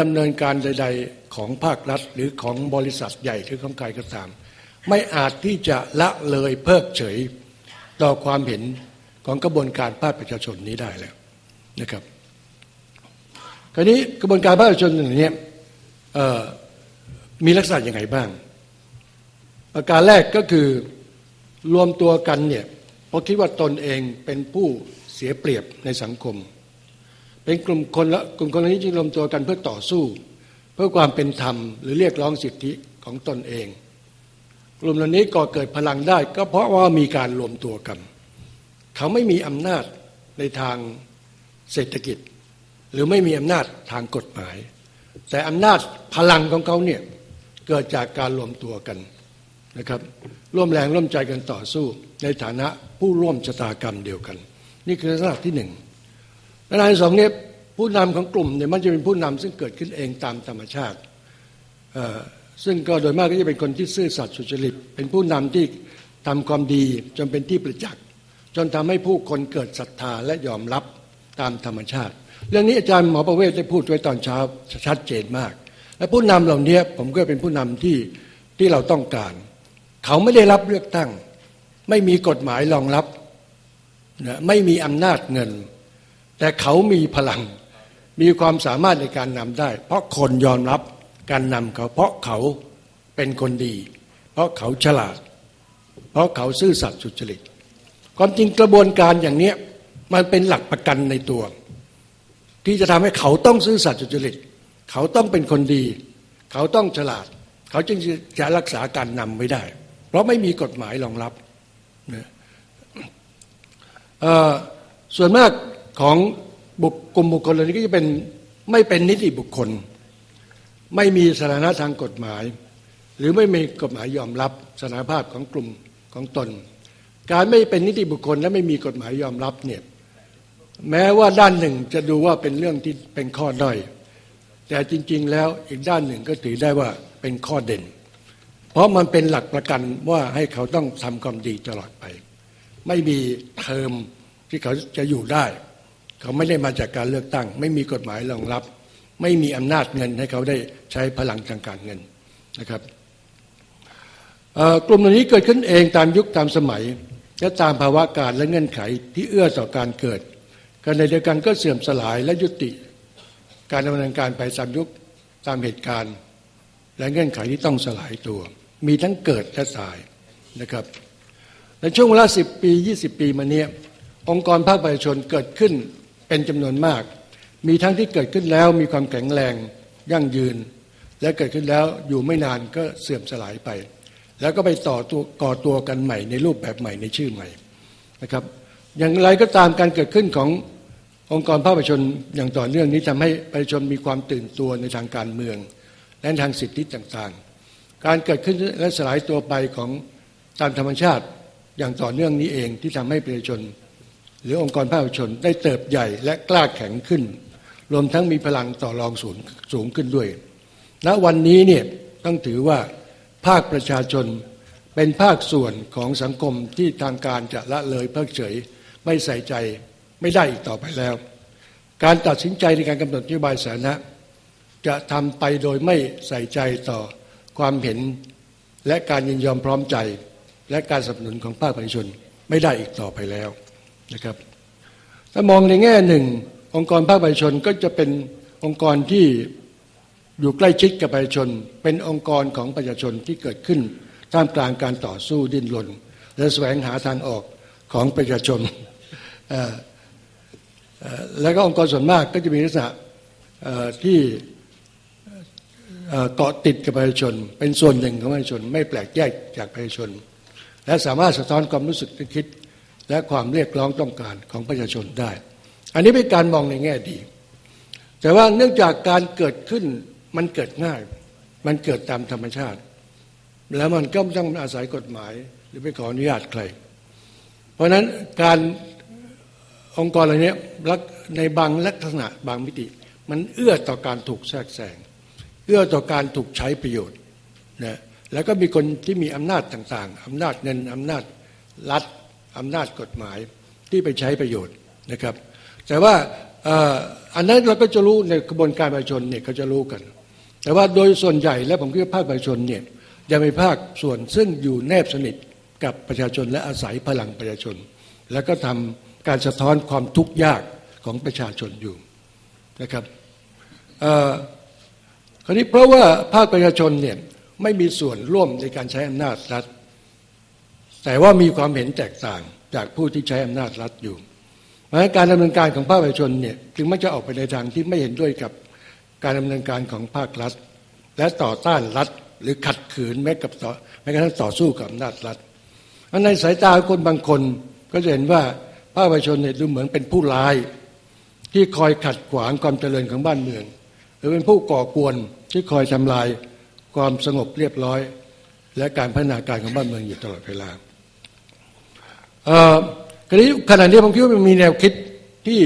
ดำเนินการใด ๆ ของภาครัฐ หรือของบริษัทใหญ่หรือของใครก็ตาม ไม่อาจที่จะละเลยเพิกเฉยต่อความเห็นของกระบวนการภาคประชาชนนี้ได้แล้วนะครับคราวนี้กระบวนการภาคประชาชนอย่างนี้มีลักษณะยังไงบ้าง ประการแรกก็คือรวมตัวกันเนี่ยเพราะคิดว่าตนเองเป็นผู้เสียเปรียบในสังคม เป็นกลุ่มคนละกลุ่มคนนี้จึงรวมตัวกันเพื่อต่อสู้ เพื่อความเป็นธรรมหรือเรียกร้องสิทธิของตนเอง กลุ่มเหล่านี้ก่อเกิดพลังได้ ก็เพราะว่ามีการรวมตัวกัน เขาไม่มีอำนาจในทางเศรษฐกิจ หรือไม่มีอำนาจทางกฎหมาย แต่อำนาจพลังของเขาเนี่ยเกิดจากการรวมตัวกันนะครับร่วมแรงร่วมใจกันต่อสู้ในฐานะผู้ร่วมชะตากรรมเดียวกัน นี่คือลักษณะที่หนึ่ง ลักษณะที่สองเนี่ยผู้นำของกลุ่มเนี่ยมันจะเป็นผู้นำซึ่งเกิดขึ้นเองตามธรรมชาติซึ่งก็โดยมากก็จะเป็นคนที่ซื่อสัตย์สุจริต เป็นผู้นำที่ทำความดีจนเป็นที่ประจักษ์จนทำให้ผู้คนเกิดศรัทธาและยอมรับตามธรรมชาติ เรื่องนี้อาจารย์หมอประเวศได้พูดไว้ตอนเช้าชัดเจนมาก และผู้นำเหล่านี้ผมก็เป็นผู้นำที่ที่เราต้องการ เขาไม่ได้รับเลือกตั้ง ไม่มีกฎหมายรองรับ ไม่มีอำนาจเงิน แต่เขามีพลัง มีความสามารถในการนำได้ เพราะคนยอมรับการนำเขา เพราะเขาเป็นคนดี เพราะเขาฉลาด เพราะเขาซื่อสัตย์สุจริต ความจริงกระบวนการอย่างนี้มันเป็นหลักประกันในตัว ที่จะทำให้เขาต้องซื่อสัตย์สุจริต เขาต้องเป็นคนดี เขาต้องฉลาด เขาจึงจะรักษาการนำไว้ได้ เพราะไม่มีกฎหมายรองรับนะส่วนมาก ของบุคกลุ่มบุคคลเหล่านี้ก็จะเป็นไม่เป็นนิติบุคคล ไม่มีสถานะทางกฎหมาย หรือไม่มีกฎหมายยอมรับสถานภาพของกลุ่มของตน การไม่เป็นนิติบุคคลและไม่มีกฎหมายยอมรับเนี่ยแม้ว่าด้านหนึ่งจะดูว่าเป็นเรื่องที่เป็นข้อด้อย แต่จริง ๆ แล้วอีกด้านหนึ่งก็ถือได้ว่าเป็นข้อเด่น เพราะมันเป็นหลักประกันว่าให้เขาต้องทำความดีตลอดไป ไม่มีเทอมที่เขาจะอยู่ได้ เขาไม่ได้มาจากการเลือกตั้ง ไม่มีกฎหมายรองรับ ไม่มีอำนาจเงินให้เขาได้ใช้พลังทางการเงินนะครับกลุ่มเหล่านี้เกิดขึ้นเองตามยุคตามสมัย และตามภาวะการและเงื่อนไขที่เอื้อต่อการเกิดกันในเดียวกันก็เสื่อมสลายและยุติ การดำเนินการไปตามยุคตามเหตุการณ์ และเงื่อนไขที่ต้องสลายตัว มีทั้งเกิดและตายนะครับในช่วงเวลาสิบปียี่สิบปีมาเนี้ยองค์กรภาคประชาชนเกิดขึ้น เป็นจำนวนมาก มีทั้งที่เกิดขึ้นแล้วมีความแข็งแรงยั่งยืน และเกิดขึ้นแล้วอยู่ไม่นานก็เสื่อมสลายไป แล้วก็ไปต่อตัวก่อตัวกันใหม่ในรูปแบบใหม่ในชื่อใหม่นะครับ อย่างไรก็ตามการเกิดขึ้นขององค์กรภาคประชาชนอย่างต่อเนื่องนี้ทำให้ประชาชนมีความตื่นตัวในทางการเมือง และทางสิทธิต่างๆ การเกิดขึ้นและสลายตัวไปของตามธรรมชาติอย่างต่อเนื่องนี้เองที่ทำให้ประชาชน หรือองค์กรภาคประชาชนได้เติบใหญ่และกล้าแข็งขึ้น รวมทั้งมีพลังต่อรองสูงสูงขึ้นด้วยณวันนี้เนี่ยต้องถือว่าภาคประชาชนเป็นภาคส่วนของสังคมที่ทางการจะละเลยเพิกเฉยไม่ใส่ใจไม่ได้อีกต่อไปแล้ว การตัดสินใจในการกำหนดนโยบายสาธารณะจะทำไปโดยไม่ใส่ใจต่อความเห็นและการยินยอมพร้อมใจ และการสนับสนุนของภาคประชาชนไม่ได้อีกต่อไปแล้ว นะครับถ้ามองในแง่หนึ่ง องค์กรภาคประชาชนก็จะเป็นองค์กรที่อยู่ใกล้ชิดกับประชาชน เป็นองค์กรของประชาชนที่เกิดขึ้นท่ามกลางการต่อสู้ดิ้นรนและแสวงหาทางออกของประชาชน และก็องค์กรส่วนมากก็จะมีลักษณะที่เกาะติดกับประชาชน เป็นส่วนหนึ่งของประชาชน ไม่แปลกแยกจากประชาชน และสามารถสะท้อนความรู้สึกที่คิด และความเรียกร้องต้องการของประชาชนได้ อันนี้เป็นการมองในแง่ดี แต่ว่าเนื่องจากการเกิดขึ้นมันเกิดง่าย มันเกิดตามธรรมชาติ แล้วมันก็ต้องอาศัยกฎหมาย หรือไปขออนุญาตใคร เพราะฉะนั้นการองค์กรอะไรนี้ในบางลักษณะบางมิติ มันเอื้อต่อการถูกแทรกแซงเอื้อต่อการถูกใช้ประโยชน์นะแล้วก็มีคนที่มีอำนาจต่างๆอำนาจเงินอำนาจรัฐ อำนาจกฎหมายที่ไปใช้ประโยชน์นะครับ แต่ว่าอันนั้นเราก็จะรู้ในกระบวนการประชาชนเนี่ยเขาจะรู้กัน แต่ว่าโดยส่วนใหญ่และผมคิดว่าภาคประชาชนเนี่ยยังมีภาคส่วนซึ่งอยู่แนบสนิทกับประชาชนและอาศัยพลังประชาชน แล้วก็ทำการสะท้อนความทุกข์ยากของประชาชนอยู่นะครับคราวนี้เพราะว่าภาคประชาชนเนี่ยไม่มีส่วนร่วมในการใช้อำนาจรัฐ แต่ว่ามีความเห็นแตกต่างจากผู้ที่ใช้อำนาจรัฐอยู่เพราะการดำเนินการของภาคประชาชนเนี่ยจึงไมักจะออกไปในทางที่ไม่เห็นด้วยกับการดำเนินการของภาครัฐ และต่อต้านรัฐหรือขัดขืนแม้กับต่อแม้กระทั่งต่อสู้กับอำนาจรัฐในสายตาคนบางคนก็จะเห็นว่าภาคประชาชนเนี่ยดูเหมือนเป็นผู้ร้าย ที่คอยขัดขวางความเจริญของบ้านเมือง หรือเป็นผู้ก่อกวนที่คอยทำลายความสงบเรียบร้อย และการพัฒนาการของบ้านเมืองอยู่ตลอดเวลา คราวนี้ขณะนี้ผมคิดว่ามันมีแนวคิดที่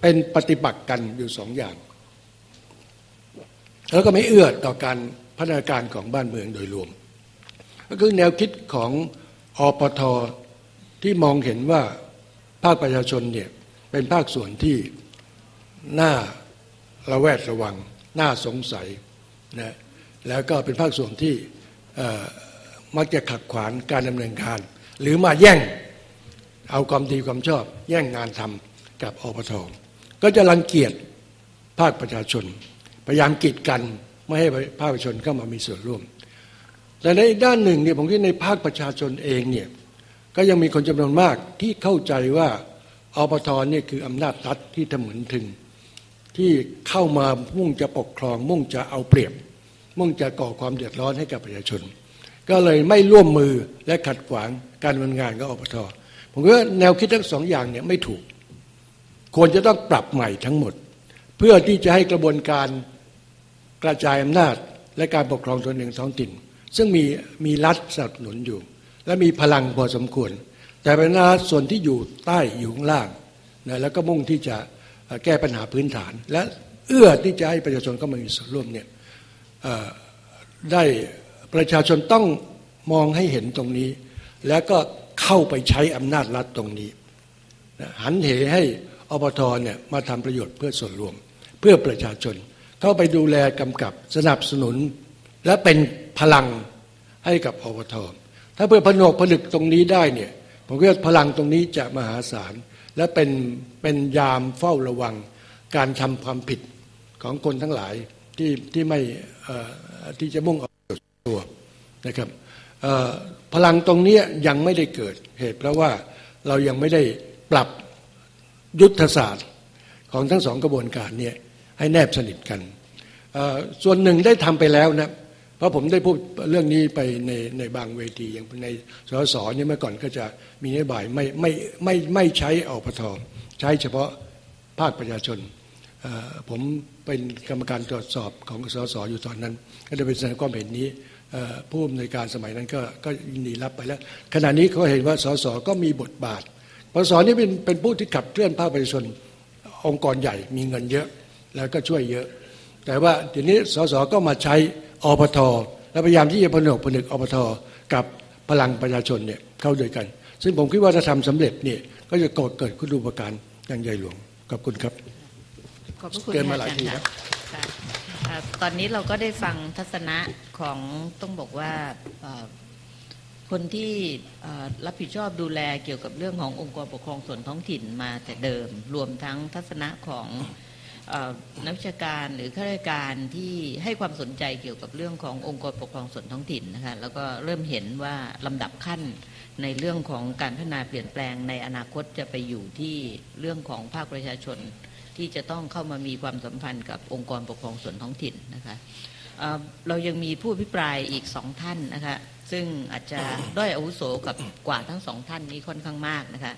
เป็นปฏิบัติกันอยู่สองอย่าง แล้วก็ไม่เอื้อต่อการพัฒนาการของบ้านเมืองโดยรวม ก็คือแนวคิดของอปทที่มองเห็นว่าภาคประชาชนเนี่ยเป็นภาคส่วนที่น่าระแวดระวัง น่าสงสัยนะแล้วก็เป็นภาคส่วนที่มักจะขัดขวางการดำเนินการ หรือมาแย่ง เอาความดีความชอบ แย่งงานทำกับอปทก็จะรังเกียจภาคประชาชน พยายามกีดกันไม่ให้ภาคประชาชนเข้ามามีส่วนร่วม แต่ในด้านหนึ่งเนี่ยผมคิดในภาคประชาชนเองเนี่ยก็ยังมีคนจำนวนมากที่เข้าใจว่าอปทเนี่ยคืออำนาจรัฐที่ทำเหมือนถึง ที่เข้ามามุ่งจะปกครอง มุ่งจะเอาเปรียบ มุ่งจะก่อความเดือดร้อนให้กับประชาชน ก็เลยไม่ร่วมมือและขัดขวางการดำเนินงานของอปท ผมว่าแนวคิดทั้งสองอย่างเนี่ยไม่ถูก ควรจะต้องปรับใหม่ทั้งหมด เพื่อที่จะให้กระบวนการกระจายอำนาจ และการปกครองส่วนหนึ่งท้องถิ่น ซึ่งมีมีรัฐสนับสนุนอยู่ และมีพลังพอสมควร แต่เป็นรัฐส่วนที่อยู่ใต้อยู่ข้างล่างนะแล้วก็มุ่งที่จะแก้ปัญหาพื้นฐาน และเอื้อที่จะให้ประชาชนเข้ามามีส่วนร่วมเนี่ยได้ประชาชนต้องมองให้เห็นตรงนี้ แล้วก็ เข้าไปใช้อำนาจรัฐตรงนี้ หันเหให้อปทเนี่ยมาทำประโยชน์เพื่อส่วนรวม เพื่อประชาชน เข้าไปดูแลกำกับสนับสนุน และเป็นพลังให้กับอปทถ้าเพื่อผนวกผลึกตรงนี้ได้เนี่ยผมว่าพลังตรงนี้จะมหาศาล และเป็นเป็นยามเฝ้าระวังการทำความผิดของคนทั้งหลายที่ที่ไม่ที่จะมุ่งเอาตัวนะครับ พลังตรงนี้ยังไม่ได้เกิดเหตุเพราะว่าเรายังไม่ได้ปรับยุทธศาสตร์ของทั้งสองกระบวนการเนี้ให้แนบสนิทกัน ส่วนหนึ่งได้ทำไปแล้วนะเพราะผมได้พูดเรื่องนี้ไปในในบางเวทีอย่างในสสเนี่ยเมื่อก่อนก็จะมีนโยบายไม่ไม่ไม่ไม่ใช้อปทใช้เฉพาะภาคประชาชน ผมเป็นกรรมการตรวจสอบของสสอยู่ตอนนั้น ก็ได้ไปแสดงความเห็นนี้ ผู้อำนวยการสมัยนั้นก็ก็ยินดีรับไปแล้ว ขณะนี้เขาเห็นว่าสสก็มีบทบาทสสนี่เป็นเป็นผู้ที่ขับเคลื่อนภาคประชาชนองค์กรใหญ่มีเงินเยอะแล้วก็ช่วยเยอะ แต่ว่าทีนี้สสก็มาใช้อปทและพยายามที่จะผนวกผนึกอปทกับพลังประชาชนเนี่ยเข้าด้วยกัน ซึ่งผมคิดว่าถ้าทำสำเร็จเนี่ยก็จะเกิดคุณูปการอย่างใหญ่หลวงขอบคุณครับขอบคุณเกินมาหลายทีแล้ว ตอนนี้เราก็ได้ฟังทัศนะของต้องบอกว่าคนที่รับผิดชอบดูแลเกี่ยวกับเรื่องขององค์กรปกครองส่วนท้องถิ่นมาแต่เดิม รวมทั้งทัศนะของนักวิชาการหรือข้าราชการที่ให้ความสนใจเกี่ยวกับเรื่องขององค์กรปกครองส่วนท้องถิ่นนะคะแล้วก็เริ่มเห็นว่าลำดับขั้นในเรื่องของการพัฒนาเปลี่ยนแปลงในอนาคตจะไปอยู่ที่เรื่องของภาคประชาชน ที่จะต้องเข้ามามีความสัมพันธ์กับองค์กรปกครองส่วนท้องถิ่นนะคะเรายังมีผู้พิปรายอีกสองท่านนะคะซึ่งอาจจะด้อยอาวุโสกับกว่าทั้งสองท่านนี้ค่อนข้างมากนะคะ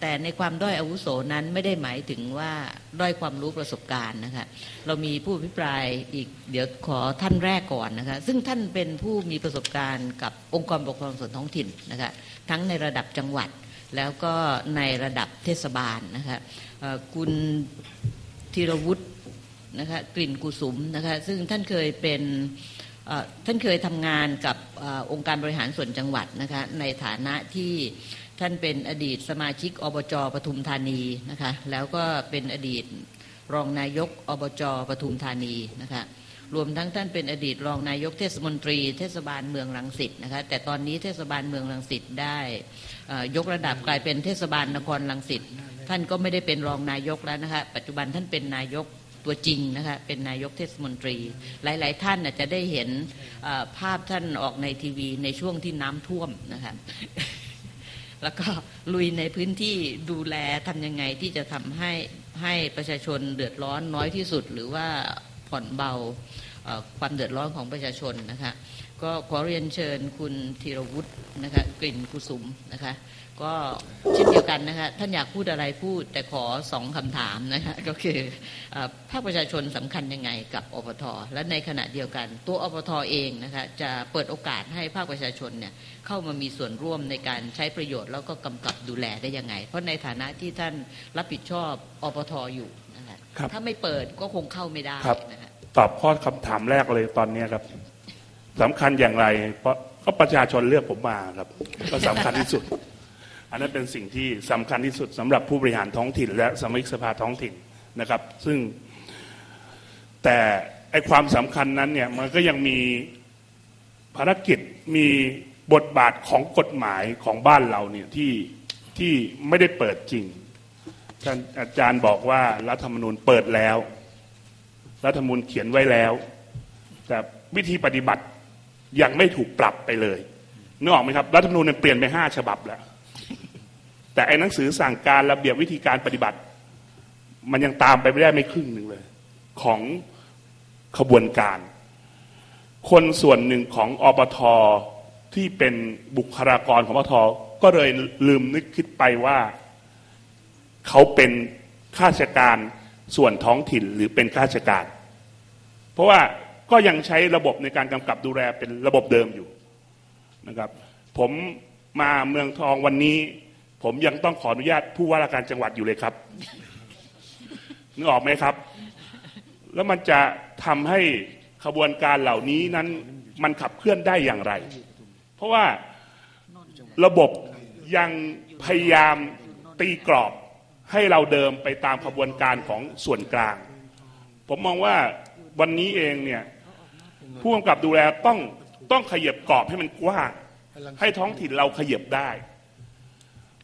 แต่ในความด้อยอาวุโสนั้นไม่ได้หมายถึงว่าด้อยความรู้ประสบการณ์นะคะเรามีผู้พิปรายอีกเดี๋ยวขอท่านแรกก่อนนะคะซึ่งท่านเป็นผู้มีประสบการณ์กับองค์กรปกครองส่วนท้องถิ่นนะคะทั้งในระดับจังหวัด แล้วก็ในระดับเทศบาลนะคะคุณธีรวุฒินะคะกลิ่นกุสุมนะคะซึ่งท่านเคยเป็นท่านเคยทำงานกับองค์การบริหารส่วนจังหวัดนะคะในฐานะที่ท่านเป็นอดีตสมาชิกอบจปทุมธานีนะคะแล้วก็เป็นอดีตรองนายกอบจปทุมธานีนะคะ รวมทั้งท่านเป็นอดีตรองนายกเทศมนตรี เทศบาลเมืองลังสิตนะคะแต่ตอนนี้เทศบาลเมืองลังสิตได้ยกระดับกลายเป็นเทศบาลนครลังสิตท่านก็ไม่ได้เป็นรองนายกแล้วนะคะปัจจุบันท่านเป็นนายกตัวจริงนะคะเป็นนายกเทศมนตรี หลาย ๆ ท่านจะได้เห็นภาพท่านออกในทีวีในช่วงที่น้ำท่วมนะคะแล้วก็ลุยในพื้นที่ดูแลทำยังไงที่จะทำให้ให้ประชาชนเดือดร้อนน้อยที่สุด หรือว่า ผ่อนเบาความเดือดร้อนของประชาชนนะคะก็ขอเรียนเชิญคุณธีรวุฒินะคะกลิ่นกุสุมนะคะก็เช่นเดียวกันนะคะท่านอยากพูดอะไรพูดแต่ขอสองคำถามนะคะก็คือภาคประชาชนสำคัญยังไงกับอปทและในขณะเดียวกัน ตัวอปทเองนะคะจะเปิดโอกาสให้ภาคประชาชนเนี่ยเข้ามามีส่วนร่วมในการใช้ประโยชน์แล้วก็กำกับดูแลได้ยังไง เพราะในฐานะที่ท่านรับผิดชอบอปทอยู่ นะคะถ้าไม่เปิดก็คงเข้าไม่ได้นะคะตอบข้อคำถามแรกเลยตอนนี้ครับสำคัญอย่างไร เพราะก็ประชาชนเลือกผมมาครับ ก็สำคัญที่สุด อันนั้นเป็นสิ่งที่สำคัญที่สุดสำหรับผู้บริหารท้องถิ่น และสมาชิกสภาท้องถิ่นนะครับ ซึ่ง แต่ไอความสำคัญนั้นเนี่ยมันก็ยังมีภารกิจมีบทบาทของกฎหมายของบ้านเราเนี่ยที่ที่ไม่ได้เปิดจริง ท่านอาจารย์บอกว่ารัฐธรรมนูญเปิดแล้ว รัฐธรรมนูญเขียนไว้แล้ว แต่วิธีปฏิบัติยังไม่ถูกปรับไปเลยนึกออกไหมครับ รัฐธรรมนูญเปลี่ยนไปห้าฉบับแล้ว แต่ไอ้หนังสือสั่งการระเบียบวิธีการปฏิบัติ มันยังตามไปไม่ได้ไม่ครึ่งหนึ่งเลย ของขบวนการ คนส่วนหนึ่งของอปทที่เป็นบุคลากรของอปทก็เลยลืมนึกคิดไปว่า เขาเป็นข้าราชการส่วนท้องถิ่นหรือเป็นข้าราชการ เพราะว่าก็ยังใช้ระบบในการกำกับดูแลเป็นระบบเดิมอยู่นะครับ ผมมาเมืองทองวันนี้ ผมยังต้องขออนุญาตผู้ว่าราชการจังหวัดอยู่เลยครับนึกออกไหมครับ แล้วมันจะทำให้ขบวนการเหล่านี้นั้นมันขับเคลื่อนได้อย่างไร เพราะว่าระบบยังพยายามตีกรอบ ให้เราเดิมไปตามขบวนการของส่วนกลาง ผมมองว่าวันนี้เองเนี่ยผู้กำกับดูแลต้องต้องขยับกรอบให้มันกว้างให้ท้องถิ่นเราขยับได้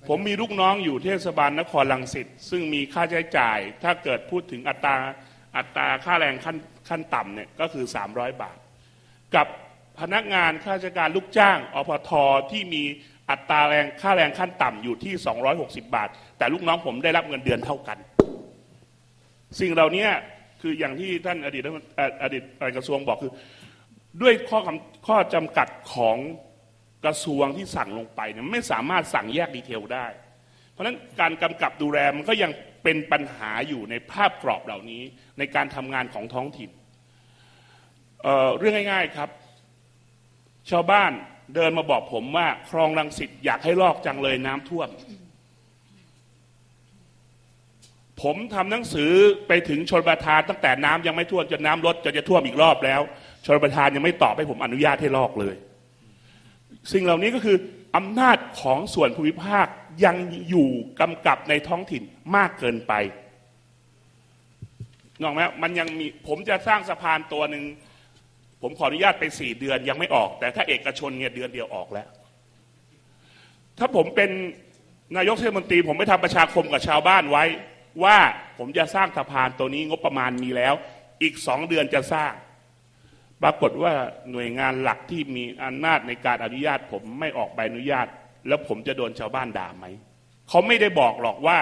ผมมีลูกน้องอยู่เทศบาลนครลังสิตซึ่งมีค่าใช้จ่าย ถ้าเกิดพูดถึงอัตราอัตราค่าแรงขั้นขั้นต่ำเนี่ยก็คือ 300 บาท กับพนักงานข้าราชการลูกจ้างอพทที่มี อัตราแรงค่าแรงขั้นต่ำอยู่ที่ 260 บาท แต่ลูกน้องผมได้รับเงินเดือนเท่ากัน สิ่งเหล่านี้คืออย่างที่ท่านอดีตอดีตกระทรวงบอกคือ ด้วยข้อข้อจำกัดของกระทรวงที่สั่งลงไปเนี่ยไม่สามารถสั่งแยกดีเทลได้ เพราะฉะนั้นการกำกับดูแลมันก็ยังเป็นปัญหาอยู่ในภาพกรอบเหล่านี้ในการทำงานของท้องถิ่นเเรื่องง่าย ๆครับ ชาวบ้าน เดินมาบอกผมว่า คลองรังสิตอยากให้ลอกจังเลยน้ำท่วม ผมทำหนังสือไปถึงชนประทานตั้งแต่น้ำยังไม่ท่วมจนน้ำลดจนจะท่วมอีกรอบแล้วชนประทานยังไม่ตอบให้ผมอนุญาตให้ลอกเลย สิ่งเหล่านี้ก็คืออำนาจของส่วนภูมิภาคยังอยู่กำกับในท้องถิ่นมากเกินไปนอกไหมมันยังมีผมจะสร้างสะพานตัวหนึ่ง ผมขออนุญาตไปสี่เดือนยังไม่ออก แต่ถ้าเอกชนเนี่ยเดือนเดียวออกแล้ว ถ้าผมเป็นนายกเทศมนตรี ผมไม่ทำประชาคมกับชาวบ้านไว้ ว่าผมจะสร้างสะพานตัวนี้งบประมาณมีแล้ว อีกสองเดือนจะสร้าง ปรากฏว่าหน่วยงานหลักที่มีอำนาจในการอนุญาต ผมไม่ออกใบอนุญาต แล้วผมจะโดนชาวบ้านด่าไหมเขาไม่ได้บอกหรอกว่า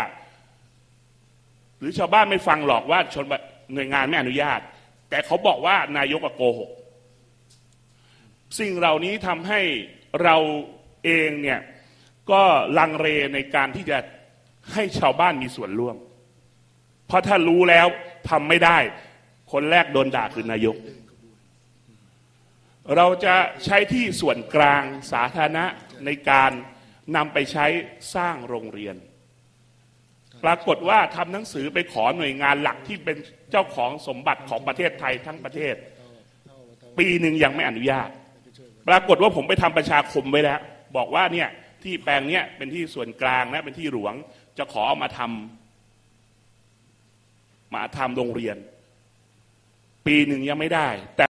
หรือชาวบ้านไม่ฟังหรอกว่าชนหน่วยงานไม่อนุญาต แต่เขาบอกว่านายกโกหก สิ่งเหล่านี้ทำให้เราเองเนี่ยก็ลังเลในการที่จะให้ชาวบ้านมีส่วนร่วม เพราะถ้ารู้แล้วทำไม่ได้ คนแรกโดนด่าคือนายก เราจะใช้ที่ส่วนกลางสาธารณะในการนำไปใช้สร้างโรงเรียน ปรากฏว่าทำหนังสือไปขอหน่วยงานหลักที่เป็นเจ้าของสมบัติของประเทศไทยทั้งประเทศ ปีหนึ่งยังไม่อนุญาต ปรากฏว่าผมไปทำประชาคมไว้แล้ว บอกว่าเนี่ยที่แปลงเนี้ยเป็นที่ส่วนกลางนะเป็นที่หลวงจะขอเอามาทมาทำโรงเรียน ปีหนึ่งยังไม่ได้แต่